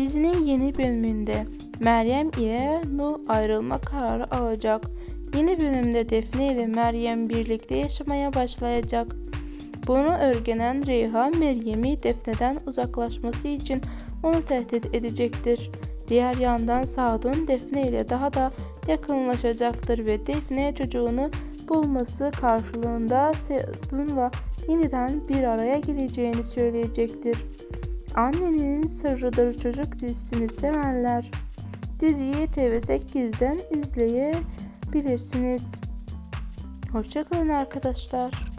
Dizinin yeni bölümünde Meryem ile Nu ayrılma kararı alacak. Yeni bölümde Defne ile Meryem birlikte yaşamaya başlayacak. Bunu öğrenen Reyhan Meryem'i Defne'den uzaklaşması için onu tehdit edecektir. Diğer yandan Sadun Defne ile daha da yakınlaşacaktır ve Defne çocuğunu bulması karşılığında Sadun'la yeniden bir araya geleceğini söyleyecektir. Annenin Sırrıdır Çocuk dizisini sevenler diziyi TV8'den izleyebilirsiniz. Hoşçakalın arkadaşlar.